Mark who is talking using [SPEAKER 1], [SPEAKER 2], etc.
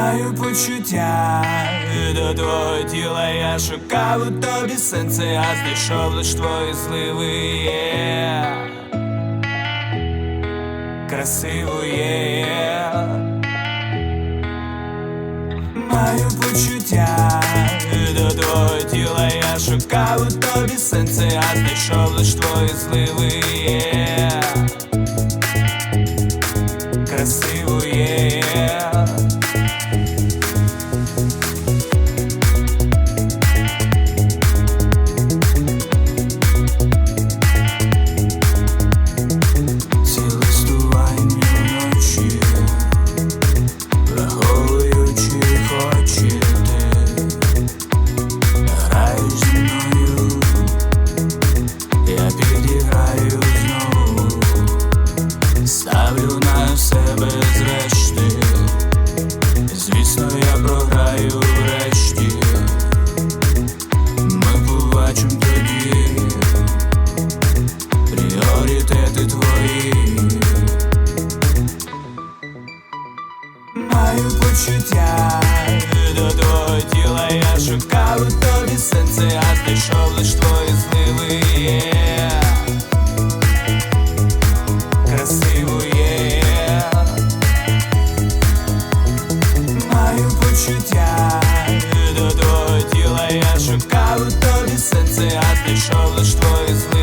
[SPEAKER 1] Маю почуття. До твого тіла я шукав у тобі сенси, а знайшов лиш твої зливи є Маю почуття. До твого тіла я шукав у тобі сенси, а знайшов лиш твої зливи є Красивоє Ці ставлю на себе зрешти, звісно, я програю врешті, ми побачимо тоді. Пріоритети твої. Маю почуття до твого тіла я шукав у тобі сенси, а знайшов лиш твої зливи є Красивоє почуття до твого тіла я шукав у тобі серце, а знайшов лиш твої зливи